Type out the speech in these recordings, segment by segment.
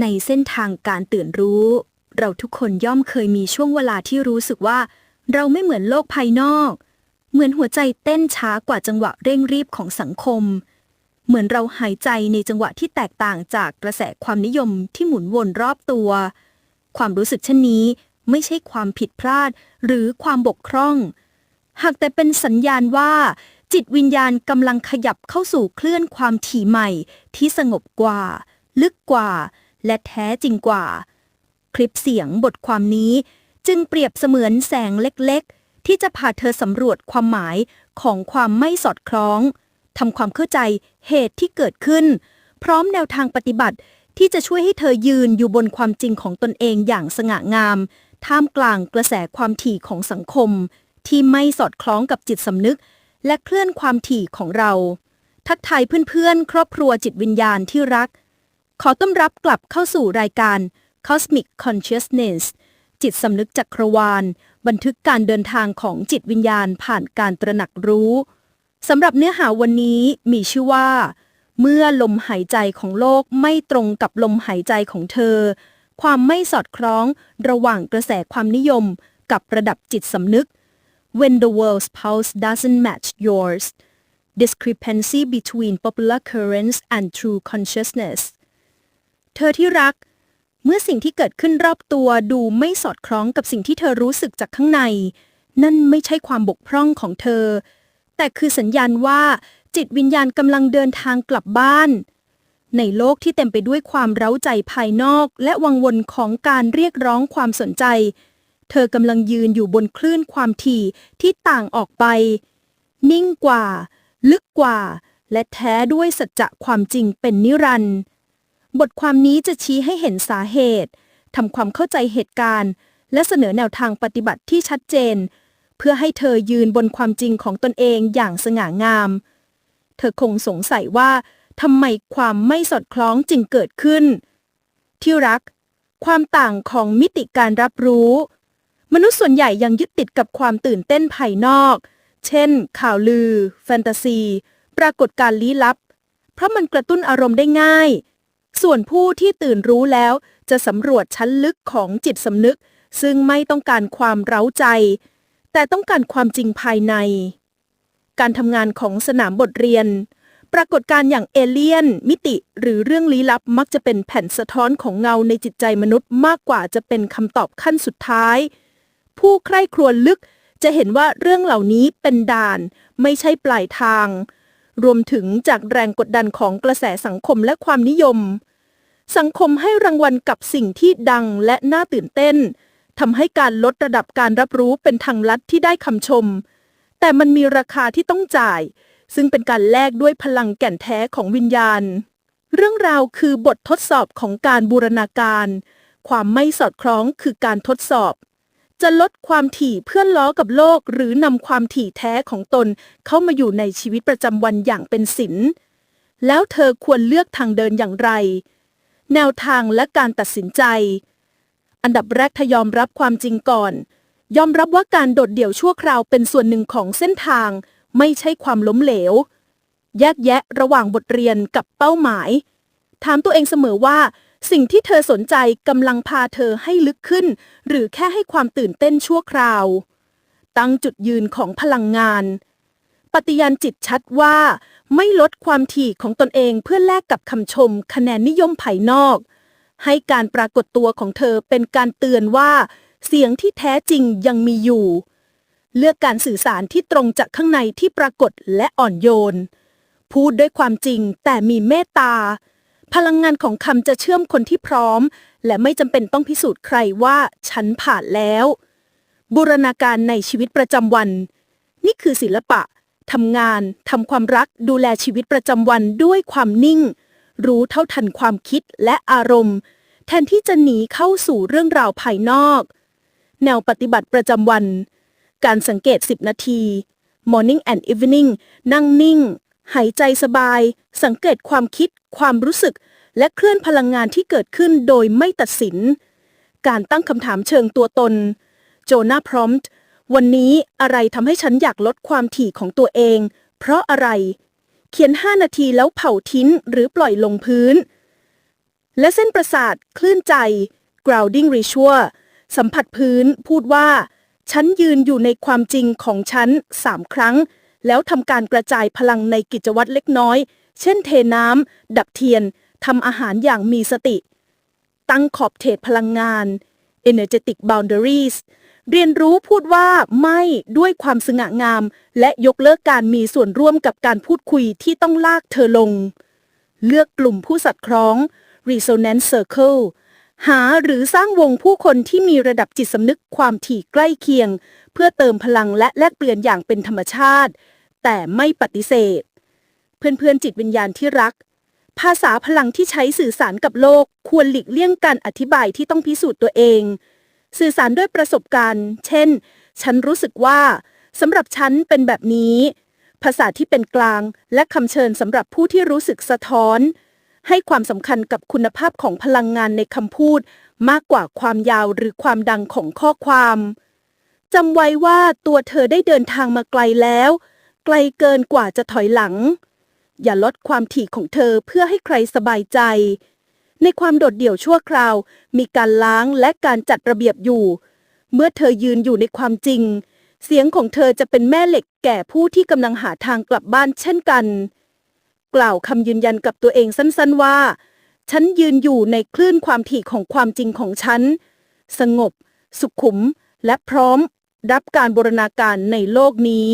ในเส้นทางการตื่นรู้ เราทุกคนย่อมเคยมีช่วงเวลาที่รู้สึกว่า เราไม่เหมือนโลกภายนอก เหมือนหัวใจเต้นช้ากว่าจังหวะเร่งรีบของสังคม เหมือนเราหายใจในจังหวะที่แตกต่างจากกระแสความนิยมที่หมุนวนรอบตัว ความรู้สึกเช่นนี้ไม่ใช่ความผิดพลาดหรือความบกพร่อง หากแต่เป็นสัญญาณว่า จิตวิญญาณกำลังขยับเข้าสู่เคลื่อนความถี่ใหม่ที่สงบกว่า ลึกกว่า และแท้จริงกว่า คลิปเสียงบทความนี้จึงเปรียบเสมือนแสงเล็กๆ ที่จะพาเธอสำรวจความหมายของความไม่สอดคล้องทำความเข้าใจเหตุที่เกิดขึ้น พร้อมแนวทางปฏิบัติที่จะช่วยให้เธอยืนอยู่บนความจริงของตนเองอย่างสง่างาม ท่ามกลางกระแสความถี่ของสังคม ที่ไม่สอดคล้องกับจิตสำนึก และเคลื่อนความถี่ของเรา ทักทายเพื่อนๆ ครอบครัวจิตวิญญาณที่รัก ขอต้อนรับกลับเข้าสู่รายการ Cosmic Consciousness จิตสำนึกจักรวาล บันทึกการเดินทางของจิตวิญญาณผ่านการตระหนักรู้สำหรับเนื้อหาวันนี้มีชื่อว่า เมื่อลมหายใจของโลกไม่ตรงกับลมหายใจของเธอ ความไม่สอดคล้องระหว่างกระแสความนิยมกับระดับจิตสำนึก when the world's pulse doesn't match yours discrepancy between popular currents and true consciousness เธอที่รัก เมื่อสิ่งที่เกิดขึ้นรอบตัวดูไม่สอดคล้องกับสิ่งที่เธอรู้สึกจากข้างใน นั่นไม่ใช่ความบกพร่องของเธอ แต่คือสัญญาณว่า จิตวิญญาณกำลังเดินทางกลับบ้าน ในโลกที่เต็มไปด้วยความเร้าใจภายนอก และวังวนของการเรียกร้องความสนใจ เธอกำลังยืนอยู่บนคลื่นความถี่ที่ต่างออกไป นิ่งกว่า ลึกกว่า และแท้ด้วยสัจจะความจริงเป็นนิรันดร์ บทความนี้จะชี้ให้เห็นสาเหตุทำความเข้าใจเหตุการณ์ และเสนอแนวทางปฏิบัติที่ชัดเจน เพื่อให้เธอยืนบนความจริงของตนเองอย่างสง่างาม เธอคงสงสัยว่าทำไมความไม่สอดคล้องจึงเกิดขึ้น ที่รัก ความต่างของมิติการรับรู้ มนุษย์ส่วนใหญ่ยังยึดติดกับความตื่นเต้นภายนอก เช่น ข่าวลือ แฟนตาซี ปรากฏการลี้ลับ เพราะมันกระตุ้นอารมณ์ได้ง่าย ส่วนผู้ที่ตื่นรู้แล้ว จะสำรวจชั้นลึกของจิตสำนึก ซึ่งไม่ต้องการความเร้าใจ แต่ต้องการความจริงภายใน การทำงานของสนามบทเรียน ปรากฏการ์อย่างเอเลี่ยน มิติ หรือเรื่องลี้ลับมักจะเป็นแผ่นสะท้อนของเงาในจิตใจมนุษย์มากกว่าจะเป็นคำตอบขั้นสุดท้าย ผู้ใคร่ครวญลึกจะเห็นว่าเรื่องเหล่านี้เป็นด่าน ไม่ใช่ปลายทาง รวมถึงจากแรงกดดันของกระแสสังคมและความนิยม สังคมให้รางวัลกับสิ่งที่ดังและน่าตื่นเต้นทำให้การลดระดับการรับรู้เป็นทางลัดที่ได้คำชม แต่มันมีราคาที่ต้องจ่าย ซึ่งเป็นการแลกด้วยพลังแก่นแท้ของวิญญาณ เรื่องราวคือบททดสอบของการบูรณาการ ความไม่สอดคล้องคือการทดสอบ จะลดความถี่เพื่อล้อกับโลก หรือนำความถี่แท้ของตน เข้ามาอยู่ในชีวิตประจำวันอย่างเป็นศิลแล้วเธอควรเลือกทางเดินอย่างไร แนวทางและการตัดสินใจ อันดับแรกถ้ายอมรับความจริงก่อน ยอมรับว่าการโดดเดี่ยวชั่วคราวเป็นส่วนหนึ่งของเส้นทาง ไม่ใช่ความล้มเหลว แยกแยะระหว่างบทเรียนกับเป้าหมาย ถามตัวเองเสมอว่า สิ่งที่เธอสนใจกำลังพาเธอให้ลึกขึ้น หรือแค่ให้ความตื่นเต้นชั่วคราว ตั้งจุดยืนของพลังงาน ปฏิญาณจิตชัดว่า ไม่ลดความถี่ของตนเองเพื่อแลกกับคำชม คะแนนนิยมภายนอก ให้การปรากฏตัวของเธอเป็นการเตือนว่า เสียงที่แท้จริงยังมีอยู่ เลือกการสื่อสารที่ตรงจากข้างในที่ปรากฏและอ่อนโยน พูดด้วยความจริงแต่มีเมตตา พลังงานของคำจะเชื่อมคนที่พร้อม และไม่จำเป็นต้องพิสูจน์ใครว่าฉันผ่านแล้ว บูรณาการในชีวิตประจำวัน นี่คือศิลปะทำงานทำความรักดูแลชีวิตประจำวันด้วยความนิ่ง รู้เท่าทันความคิดและอารมณ์ แทนที่จะหนีเข้าสู่เรื่องราวภายนอก แนวปฏิบัติประจำวัน การสังเกต 10 นาที Morning and Evening นั่งนิ่ง หายใจสบาย สังเกตความคิด ความรู้สึก และเคลื่อนพลังงานที่เกิดขึ้นโดยไม่ตัดสิน การตั้งคำถามเชิงตัวตน โจนาพร้อมต์วันนี้อะไรทำให้ฉันอยากลดความถี่ของตัวเอง เพราะอะไร เขียน 5 นาทีแล้วเผาทิ้นหรือปล่อยลงพื้น และเส้นประสาทคลื่นใจ grounding ritual สัมผัสพื้นพูดว่า ฉันยืนอยู่ในความจริงของฉันสามครั้ง แล้วทำการกระจายพลังในกิจวัตรเล็กน้อย เช่นเทน้ำ ดับเทียนทำอาหารอย่างมีสติ ตั้งขอบเขตพลังงาน energetic boundaries เรียนรู้พูดว่าไม่ด้วยความสง่างาม และยกเลิกการมีส่วนร่วมกับการพูดคุยที่ต้องลากเธอลง เลือกกลุ่มผู้สัตว์คล้อง resonance circle หาหรือสร้างวงผู้คนที่มีระดับจิตสำนึกความถี่ใกล้เคียง เพื่อเติมพลังและแลกเปลี่ยนอย่างเป็นธรรมชาติ แต่ไม่ปฏิเสธ เพื่อนๆจิตวิญญาณที่รัก ภาษาพลังที่ใช้สื่อสารกับโลกควรหลีกเลี่ยงการอธิบายที่ต้องพิสูจน์ตัวเอง สื่อสารด้วยประสบการณ์ เช่น ฉันรู้สึกว่าสำหรับฉันเป็นแบบนี้ ภาษาที่เป็นกลางและคำเชิญสำหรับผู้ที่รู้สึกสะท้อน ให้ความสำคัญกับคุณภาพของพลังงานในคำพูด มากกว่าความยาวหรือความดังของข้อความจำไว้ว่าตัวเธอได้เดินทางมาไกลแล้ว ไกลเกินกว่าจะถอยหลัง อย่าลดความถี่ของเธอเพื่อให้ใครสบายใจ ในความโดดเดี่ยวชั่วคราว มีการล้างและการจัดระเบียบอยู่ เมื่อเธอยืนอยู่ในความจริง เสียงของเธอจะเป็นแม่เหล็กแก่ผู้ที่กำลังหาทางกลับบ้านเช่นกัน กล่าวคำยืนยันกับตัวเองสั้นๆว่า ฉันยืนอยู่ในคลื่นความถี่ของความจริงของฉัน สงบ สุขุม และพร้อมรับการบูรณาการในโลกนี้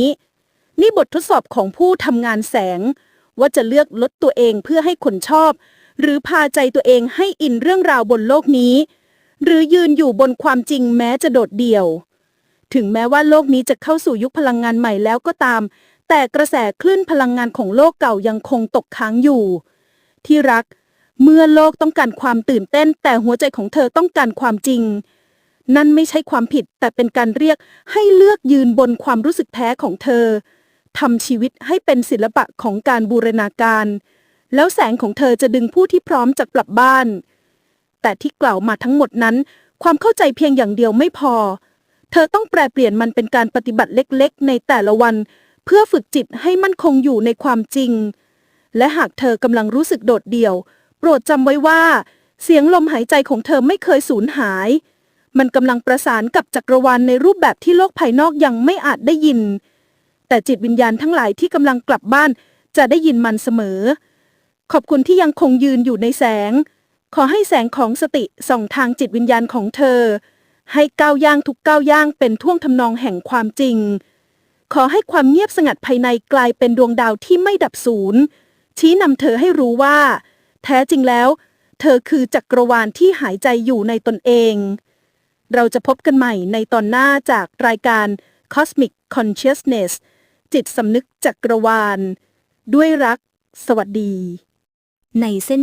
นี่บททดสอบของผู้ทำงานแสง ว่าจะเลือกลดตัวเองเพื่อให้คนชอบ หรือพาใจตัวเองให้อินเรื่องราวบนโลกนี้ หรือยืนอยู่บนความจริงแม้จะโดดเดี่ยว ถึงแม้ว่าโลกนี้จะเข้าสู่ยุคพลังงานใหม่แล้วก็ตาม แต่กระแสคลื่นพลังงานของโลกเก่ายังคงตกค้างอยู่ ที่รัก เมื่อโลกต้องการความตื่นเต้น แต่หัวใจของเธอต้องการความจริงนั่นไม่ใช่ความผิดแต่เป็นการเรียกให้เลือกยืนบนความรู้สึกแท้ของเธอ ทำชีวิตให้เป็นศิลปะของการบูรณาการ แล้วแสงของเธอจะดึงผู้ที่พร้อมจะกลับบ้าน แต่ที่กล่าวมาทั้งหมดนั้น ความเข้าใจเพียงอย่างเดียวไม่พอ เธอต้องแปลเปลี่ยนมันเป็นการปฏิบัติเล็กๆ ในแต่ละวัน เพื่อฝึกจิตให้มั่นคงอยู่ในความจริง และหากเธอกำลังรู้สึกโดดเดี่ยว โปรดจำไว้ว่า เสียงลมหายใจของเธอไม่เคยสูญหาย มันกำลังประสานกับจักรวาลในรูปแบบที่โลกภายนอกยังไม่อาจได้ยิน แต่จิตวิญญาณทั้งหลายที่กำลังกลับบ้าน จะได้ยินมันเสมอ ขอบคุณที่ยังคงยืนอยู่ในแสง ขอให้แสงของสติส่องทางจิตวิญญาณของเธอ ให้ก้าวย่างทุกก้าวย่างเป็นท่วงทำนองแห่งความจริง ขอให้ความเงียบสงัดภายในกลายเป็นดวงดาวที่ไม่ดับสูญชี้นำเธอให้รู้ว่า แท้จริงแล้ว เธอคือจักรวาลที่หายใจอยู่ในตนเอง เราจะพบกันใหม่ในตอนหน้าจากรายการ Cosmic Consciousness จิตสำนึกจักรวาล ด้วยรัก สวัสดี ในเส้น